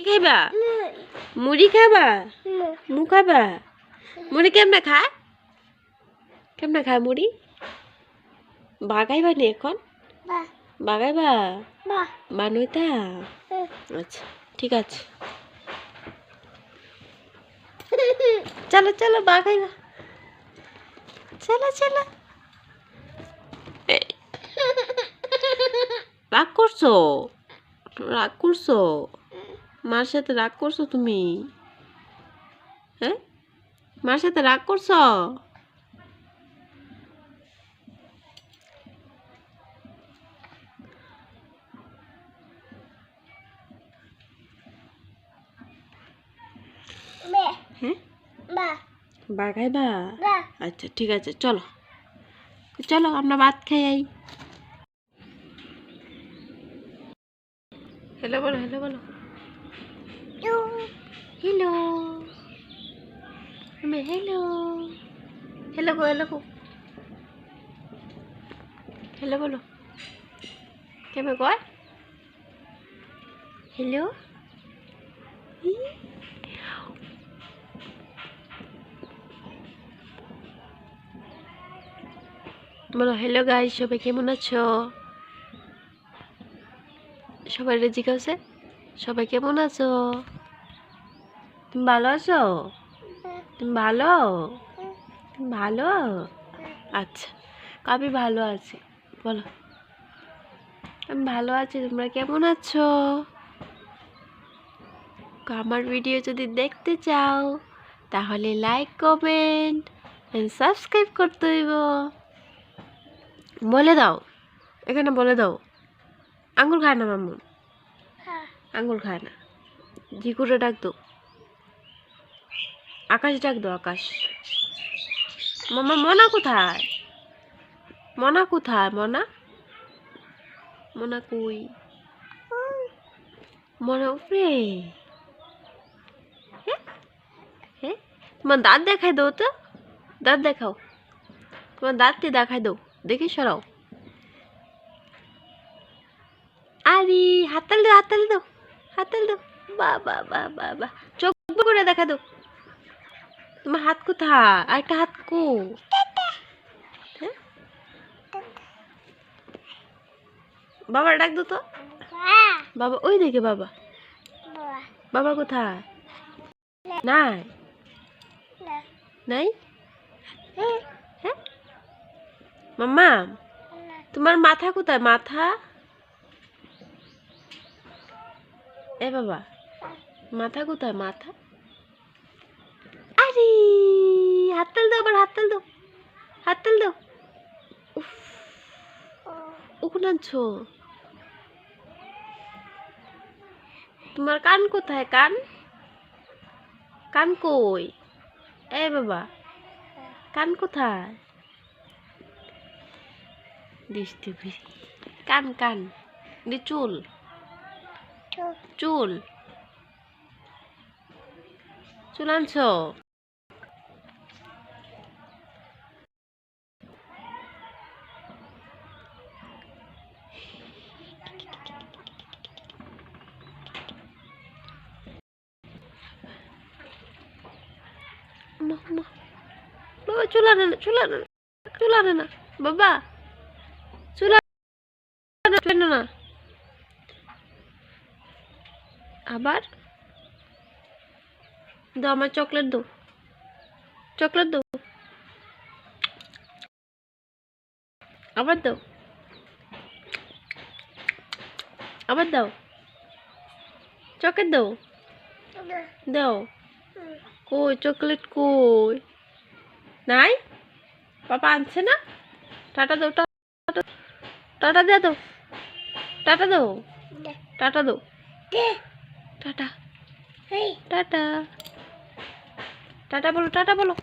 খাইবা? মুড়ি খাবা মু খাবা মুড়ি কেমনে খায়? কেমনে খায় মুড়ি? বাগাইবা? নি এখন বাগাইবা বানুইতা আচ্ছা ঠিক আছে। চলো চলো বাগাইবা। চলো চলো। রাগ করছ? রাগ করছ? মার সাথে রাগ করছ তুমি? হ্যাঁ? মার সাথে রাগ করছ? হ্যাঁ? বাগাইবা আচ্ছা ঠিক আছে চলো। চলো আমরা ভাত খাই আই। হ্যালো বলো হ্যালো বলো। হ্যালো আমি হ্যালো হ্যালো গো হ্যালো গো হ্যালো বলো কেমন কয় হ্যালো বলো হ্যালো গাই সবাই কেমন আছো? সবাই রেজিক আছে? সবাই কেমন আছো? তুমি ভালো আছো? তুমি ভালো? তুমি ভালো? আচ্ছা আমি ভালো আছি বলো। আমি ভালো আছি তোমরা কেমন আছো? আমার ভিডিও যদি দেখতে চাও তাহলে লাইক কমেন্ট সাবস্ক্রাইব করতে হইব। বলে দাও এখানে বলে দাও। আঙ্গুর খায় না মামুন? আঙ্গুর খায় না। জিকুরে ডাক দো আকাশ ডাক দো আকাশ। মামা, মনা কোথায়? মনা কোথায়, মনা? মনা কই? মনা উপরে। হ্যাঁ? হ্যাঁ? তোমার দাঁত দেখাই দাও তো। দাঁত দেখাও। তোমার দাঁতটি দেখাই দাও। দেখি সরাও। আরে, হাততাল দাও হাততাল দাও। হাততাল দাও। বা বা বা বা চোখ করে দেখা দাও। তোমার হাত কোথা আর একটা হাত কো। হ্যাঁ? বাবা, ডাক তো। বাবা, ওই দেখে বাবা। বাবা কোথায়? নাই? নাই? হ্যাঁ? মাম্মা, তোমার মাথা কোথায়? মাথা? এ বাবা, মাথা কোথায়? মাথা আরে হাততাল দাও হাততাল দাও। উফ আনছো তোমার কান কোথায় কান? কান কই? এ বাবা কান কোথায়? দৃষ্টি কান কান দি চুল। চুল। চুল আনছো? মা, মা। বাবা চুল আনে না চুল আনে না চুল আনে না। বাবা চুল আনে না আবার দাও আমার চকলেট দাও। চকলেট দাও। আবার দাও। আবার দাও। চকলেট দাও। দাও। কই চকলেট কই? নাই? পাপা আনছে না? টাটা দাও টাটা টাটা দিয়ে দাও টাটা দাও। টাটা দাও। টাটা। টাটা। টাটা বলো টাটা বলো।